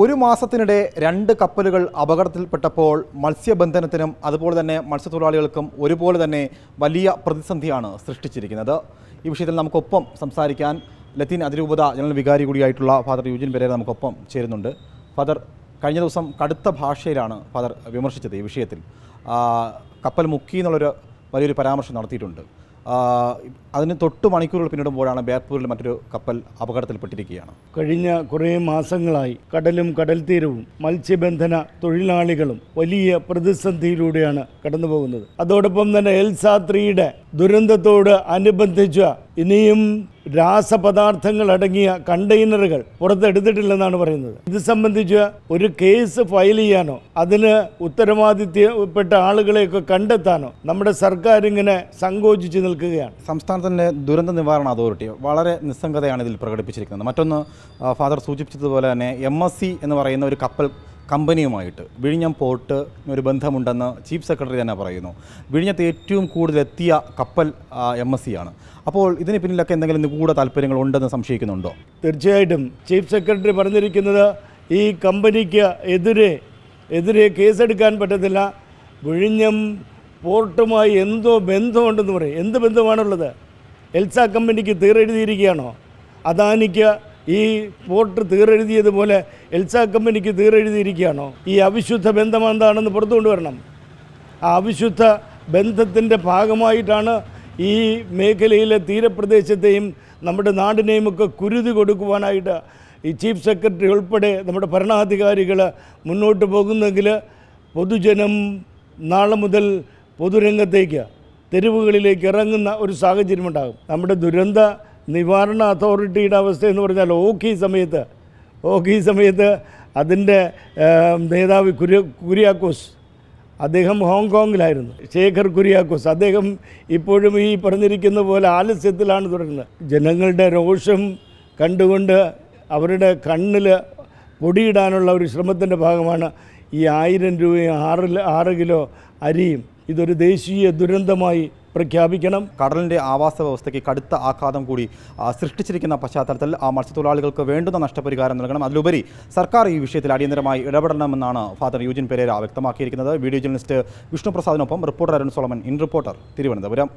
ഒരു മാസത്തിനിടെ രണ്ട് കപ്പലുകൾ അപകടത്തിൽപ്പെട്ടപ്പോൾ മത്സ്യബന്ധനത്തിനും അതുപോലെ തന്നെ മത്സ്യത്തൊഴിലാളികൾക്കും ഒരുപോലെ തന്നെ വലിയ പ്രതിസന്ധിയാണ് സൃഷ്ടിച്ചിരിക്കുന്നത്. ഈ വിഷയത്തിൽ നമുക്കൊപ്പം സംസാരിക്കാൻ ലത്തീൻ അതിരൂപത ജനറൽ വികാരി കൂടിയായിട്ടുള്ള ഫാദർ യൂജിൻ പെരേര നമുക്കൊപ്പം ചേരുന്നുണ്ട്. ഫാദർ കഴിഞ്ഞ ദിവസം കടുത്ത ഭാഷയിലാണ് ഫാദർ വിമർശിച്ചത് ഈ വിഷയത്തിൽ. കപ്പൽ മുക്കി എന്നുള്ളൊരു വലിയൊരു പരാമർശം നടത്തിയിട്ടുണ്ട്. അതിന് തൊട്ട് മണിക്കൂറുകൾ പിന്നിടുമ്പോഴാണ് ബേർപൂരിൽ മറ്റൊരു കപ്പൽ അപകടത്തിൽപ്പെട്ടിരിക്കുകയാണ്. കഴിഞ്ഞ കുറേ മാസങ്ങളായി കടലും കടൽ തീരവും മത്സ്യബന്ധന തൊഴിലാളികളും വലിയ പ്രതിസന്ധിയിലൂടെയാണ് കടന്നുപോകുന്നത്. അതോടൊപ്പം തന്നെ എൽസാ എൽസാത്രിയുടെ ദുരന്തത്തോട് അനുബന്ധിച്ച് ഇനിയും രാസപദാർത്ഥങ്ങൾ അടങ്ങിയ കണ്ടെയ്നറുകൾ പുറത്തെടുത്തിട്ടില്ലെന്നാണ് പറയുന്നത്. ഇത് സംബന്ധിച്ച് ഒരു കേസ് ഫയൽ ചെയ്യാനോ അതിന് ഉത്തരവാദിത്യപ്പെട്ട ആളുകളെയൊക്കെ കണ്ടെത്താനോ നമ്മുടെ സർക്കാർ ഇങ്ങനെ സങ്കോചിച്ച് നിൽക്കുകയാണ്. സംസ്ഥാനത്തിന്റെ ദുരന്ത നിവാരണ അതോറിറ്റി വളരെ നിസ്സംഗതയാണ് ഇതിൽ പ്രകടിപ്പിച്ചിരിക്കുന്നത്. മറ്റൊന്ന് ഫാദർ സൂചിപ്പിച്ചതുപോലെ തന്നെ എം എന്ന് പറയുന്ന ഒരു കപ്പൽ കമ്പനിയുമായിട്ട്. വിഴിഞ്ഞം പോർട്ട് ഒരു ബന്ധമുണ്ടെന്ന് ചീഫ് സെക്രട്ടറി തന്നെ പറയുന്നു. വിഴിഞ്ഞത്ത് ഏറ്റവും കൂടുതൽ എത്തിയ കപ്പൽ എം എസ് സി ആണ്. അപ്പോൾ ഇതിന് പിന്നിലൊക്കെ എന്തെങ്കിലും നിഗൂഢ താല്പര്യങ്ങൾ ഉണ്ടെന്ന് സംശയിക്കുന്നുണ്ടോ? തീർച്ചയായിട്ടും. ചീഫ് സെക്രട്ടറി പറഞ്ഞിരിക്കുന്നത് ഈ കമ്പനിക്ക് എതിരെ എതിരെ കേസെടുക്കാൻ പറ്റത്തില്ല. വിഴിഞ്ഞം പോർട്ടുമായി എന്തോ ബന്ധമുണ്ടെന്ന് പറയും. എന്ത് ബന്ധമാണുള്ളത്? എൽസ കമ്പനിക്ക് തീരെഴുതിയിരിക്കുകയാണോ? അദാനിക്ക് ഈ പോർട്ട് തീരെഴുതിയതുപോലെ എൽസ കമ്പനിക്ക് തീരെഴുതിയിരിക്കുകയാണോ? ഈ അവിശുദ്ധ ബന്ധം എന്താണെന്ന് പുറത്തു കൊണ്ടുവരണം. ആ അവിശുദ്ധ ബന്ധത്തിന്റെ ഭാഗമായിട്ടാണ് ഈ മേഖലയിലെ തീരപ്രദേശത്തെയും നമ്മുടെ നാടിനെയും ഒക്കെ കുരുതി കൊടുക്കുവാനായിട്ട് ഈ ചീഫ് സെക്രട്ടറി ഉൾപ്പെടെ നമ്മുടെ ഭരണാധികാരികൾ മുന്നോട്ട് പോകുന്നെങ്കിൽ പൊതുജനം നാളെ മുതൽ പൊതുരംഗത്തേക്ക് തെരുവുകളിലേക്ക് ഇറങ്ങുന്ന ഒരു സാഹചര്യമുണ്ടാകും. നമ്മുടെ ദുരന്ത നിവാരണ അതോറിറ്റിയുടെ അവസ്ഥ എന്ന് പറഞ്ഞാൽ ഓക്കി സമയത്ത് ഓക്കി സമയത്ത് അതിന്റെ നേതാവ് കുര്യ കുര്യാക്കോസ് അദ്ദേഹം ഹോങ്കോങ്ങിലായിരുന്നു. ശേഖർ കുര്യാക്കോസ് അദ്ദേഹം ഇപ്പോഴും ഈ പറഞ്ഞിരിക്കുന്ന പോലെ ആലസ്യത്തിലാണ് തുടരുന്നത്. ജനങ്ങളുടെ രോഷം കണ്ടുകൊണ്ട് അവരുടെ കണ്ണിൽ പൊടിയിടാനുള്ള ഒരു ശ്രമത്തിന്റെ ഭാഗമാണ് ഈ ആയിരം രൂപയും ആറ് ആറ് കിലോ അരിയും. ഇതൊരു ദേശീയ ദുരന്തമായി പ്രഖ്യാപിക്കണം. കടലിന്റെ ആവാസ വ്യവസ്ഥയ്ക്ക് കടുത്ത ആഘാതം കൂടി സൃഷ്ടിച്ചിരിക്കുന്ന പശ്ചാത്തലത്തിൽ ആ മത്സ്യത്തൊഴിലാളികൾക്ക് വേണ്ടുന്ന നഷ്ടപരിഹാരം നൽകണം. അതിലുപരി സർക്കാർ ഈ വിഷയത്തിൽ അടിയന്തരമായി ഇടപെടണമെന്നാണ് ഫാദർ യൂജിൻ പെരേര വ്യക്തമാക്കിയിരിക്കുന്നത്. Video journalist Vishnu പ്രസാദിനൊപ്പം reporter Arun Solomon in reporter Thiruvananthapuram.